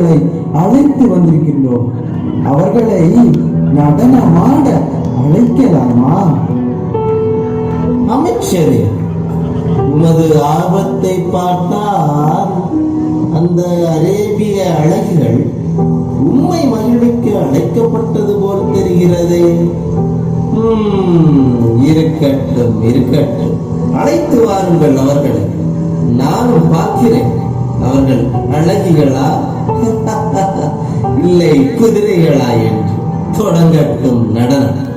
மங்கைகளை அழைத்து வந்திருக்கின்றோம். அவர்களை நடனமாட அழைக்கலாமா? அமைச்சரே உமது ஆபத்தை பார்த்தால் அந்த அரேபிய அழகுகள் உண்மை மகிழ்விக்க அழைக்கப்பட்டது போல் தெரிகிறதே. இருக்கட்டும் இருக்கட்டும். அழைத்து வாருங்கள் அவர்களை. நானும் பார்க்கிறேன். அவர்கள் அழகிகளா? இல்லை குதிரைகளா என்று தொடங்கட்டும் நடனம்.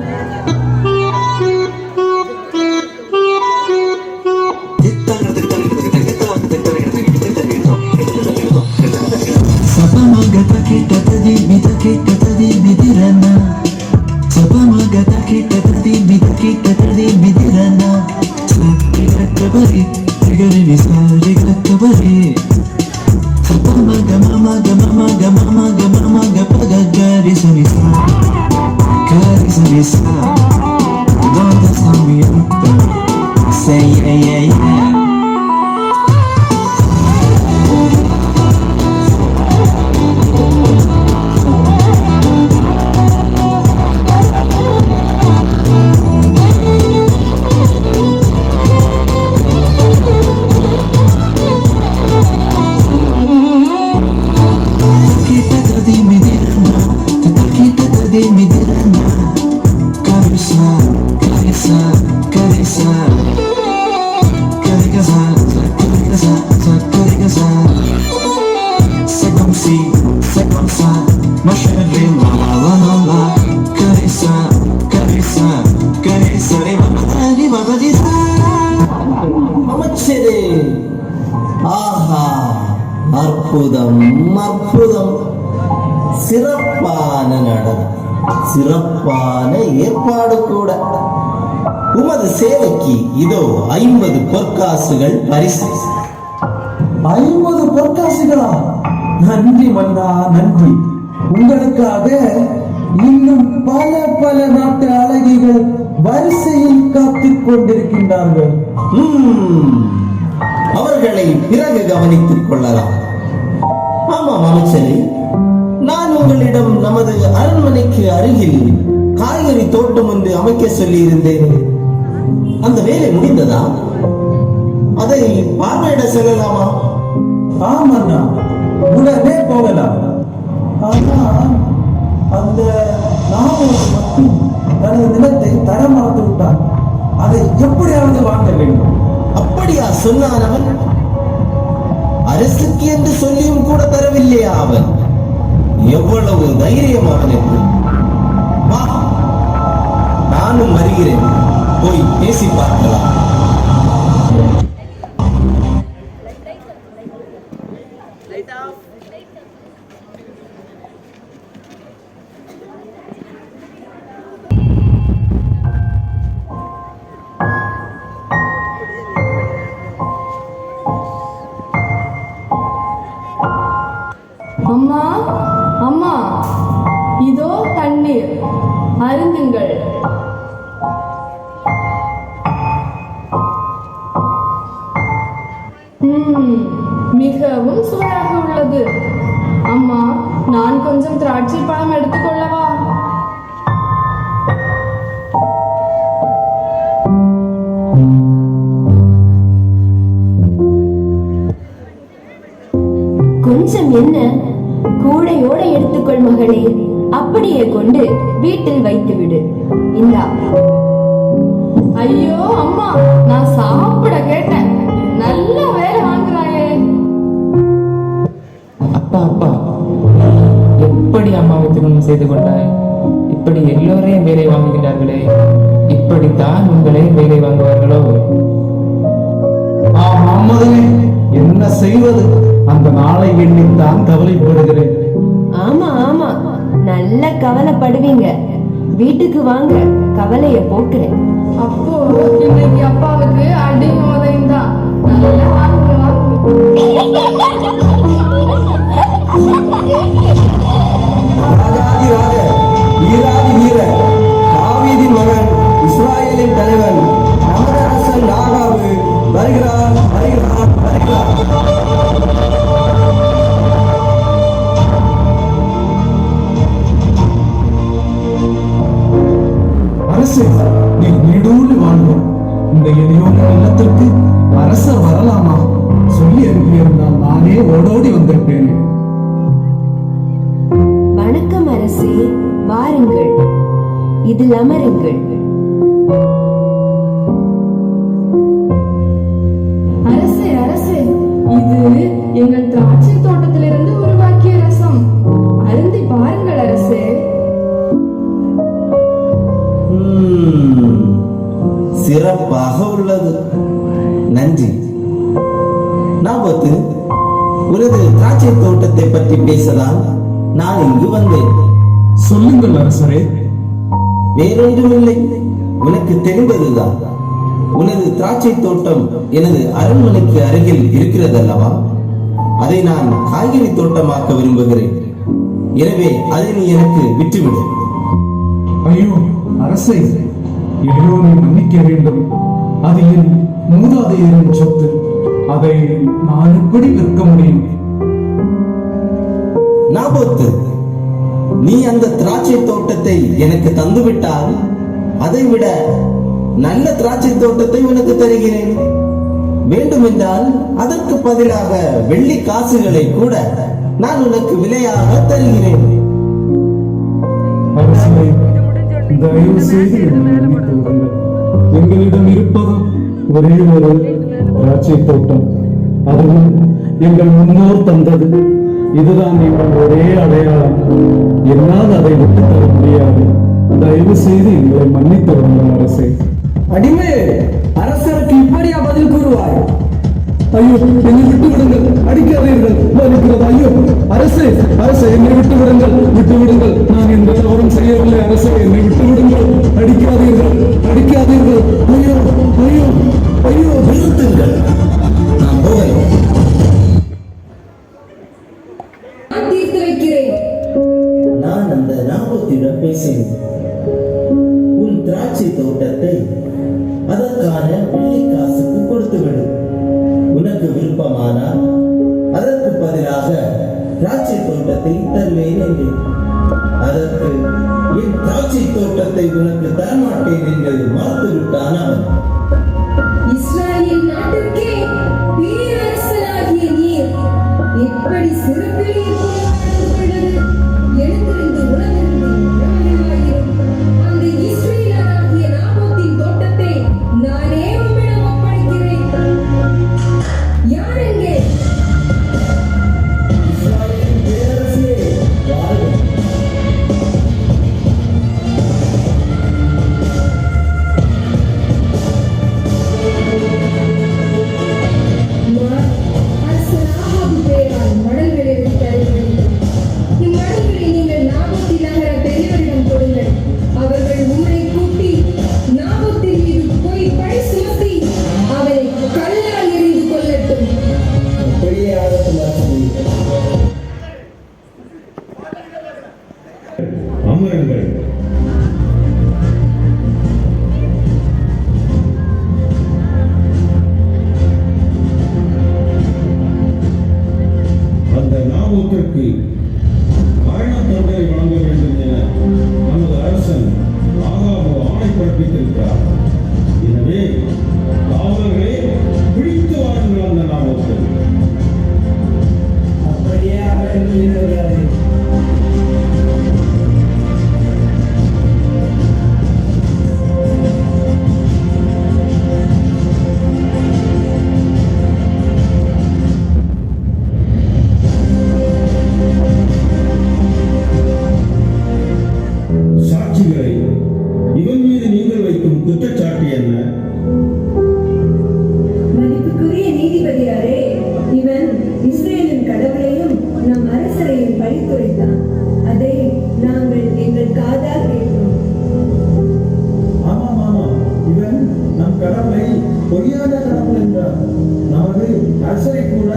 சிறப்பான ஏற்பாடு கூட. உமது சேவைக்கு இதோ ஐம்பது பொற்காசுகள் பரிசு. ஐம்பது பொற்காசுகளா? நன்றி மன்னா நன்றி. உங்களுக்காக இன்னும் பல பல நாட்டு அழகிகள் வரிசையில் காத்துக் கொண்டிருக்கின்றார்கள். அவர்களை பிறகு கவனித்துக் கொள்ளலாம். ஆமாம் அமைச்சரே. உங்களிடம் நமது அரண்மனைக்கு அருகில் காய்கறி தோட்டம் ஒன்று அமைக்க சொல்லி இருந்தேன் அந்த வேலை முடிந்ததா? அதை பார்வையிட செல்லலாமா? ஆமண்ணா உடனே போகலாம். ஆனா அந்த நாவல் மட்டும் தனது நிலத்தை தரம் மறந்து விட்டான் அதை எப்படியாவது வாங்க வேண்டும். அப்படியா சொன்னான் அவன் அரசுக்கு என்று சொல்லியும் கூட தரவில்லையா அவன்? எவ்வளவு தைரியம் அவனுக்கு வா நானும் வருகிறேன். போய் பேசி பார்க்கலாம். இந்தா ஐயோ அம்மா நான் சாப்பிட கேட்டேன். நல்ல வேலை வாங்குறாயே. அப்பா அப்பா. எப்படி அம்மாவை திருமணம் செய்து கொண்டாய்? இப்படி எல்லோரையும் வேலை வாங்குகிறார்களே. இப்படித்தான் உங்களை வேலை வாங்குவார்களோ? என்ன செய்வது? அந்த நாளை எண்ணித்தான் கவலைப்படுகிறேன். ஆமா ஆமா. நல்ல கவலைப்படுவீங்க. வீட்டுக்கு வாங்க கவலைய போக்குறேன் அப்போ இன்னைக்கு அப்பாவுக்கு அடி மோதையும் தான் நல்லா பேசலாம். நான் இங்கு வந்தேன். சொல்லுங்கள் அரசரே. வேறொன்றுமில்லை. உனக்கு தெரிந்ததுதான். உனது திராட்சை தோட்டம் எனது அரண்மனைக்கு அருகில் இருக்கிறது அல்லவா அதை நான் காய்கறி தோட்டமாக்க விரும்புகிறேன். எனவே அதை நீ எனக்கு விற்றுவிடு. ஐயோ அரசே எளியோனை மன்னிக்க வேண்டும். அது என் மூதாதையரின் சொத்து. அதை நான் எப்படி விற்க முடியும்? நாபோத்து நீ அந்த திராட்சை தோட்டத்தை எனக்கு தந்துவிட்டால் அதை விட நல்ல திராட்சை தோட்டத்தை உனக்கு தருகிறேன். வேண்டுமென்றால் அதற்கு பதிலாக வெள்ளி காசுகளை கூட நான் உனக்கு விலையாக தருகிறேன். தயவு செய்து எங்களிடம் இருப்பது ஒரே ஒரு திராட்சை தோட்டம். அதுவும் எங்கள் முன்னோர் தந்தது. இதுதான் எங்கள் ஒரே அடையாளம். என்னால் அதை விட்டு தர முடியாது. தயவு செய்து எங்களை மன்னித்து விடுங்கள் அரசே. அடிமை அரசருக்கு இப்படியா பதில் கூறுவாய்? ஐயோ என்னை விட்டு விடுங்கள். அடிக்காதீர்கள். வலிக்கிறது ஐயோ. அரசே அரசே என்னை விட்டு விடுங்கள். விட்டு விடுங்கள். நான் எந்த தவறும் செய்யவில்லை அரசே. என்னை விட்டு விடுங்கள். அடிக்காதீர்கள். அடிக்காதீர்கள். ஐயோ ஐயோ ஐயோ. நிறுத்துங்கள். திராட்சை தோட்டத்தை தருவேன் என்றேன் அதற்கு என் திராட்சை தோட்டத்தை உனக்கு தரமாட்டேன் என்று மறுத்து விட்டான் அவன். இஸ்ரேலின் நாட்டிற்கே பேரரசனாகிய நீர் எப்படி சிறப்பிலே ஆணை பொய்யான கடவுள் என்றால் நமது அரசரை கூட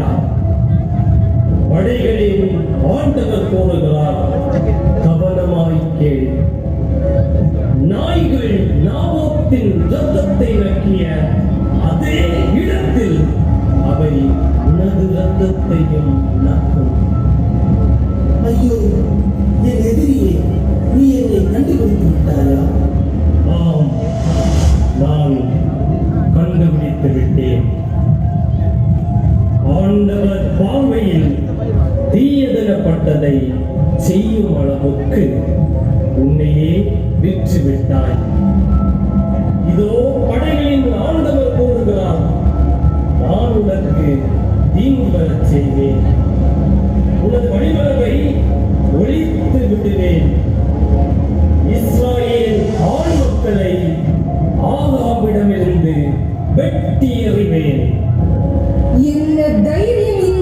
செய்கிறார் வழிகளில் ஆண்டவர் போடுகிறார் கவனமாய் கேள். நாய்கள் நாபோத்தின் ரத்தத்தை நக்கிய அதே விரும்பப்பட்டதை செய்யும் அளவுக்கு உன்னையே விற்று விட்டாய் இதோ படைகளின் ஆண்டவர் கூறுகிறார் நான் உனக்கு தீங்கு வரச் செய்வேன். உனது வழிமரபை ஒழித்து விடுவேன். இஸ்ராயேல் ஆண் மக்களை ஆகாவிடமிருந்து வெட்டி எறிவேன். என்ன தைரியம்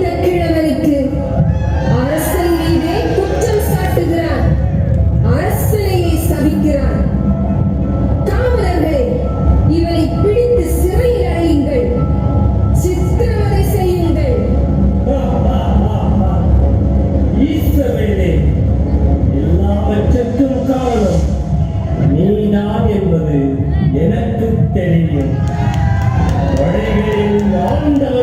தெரியும் வழிகளில் வாழ்ந்தவர்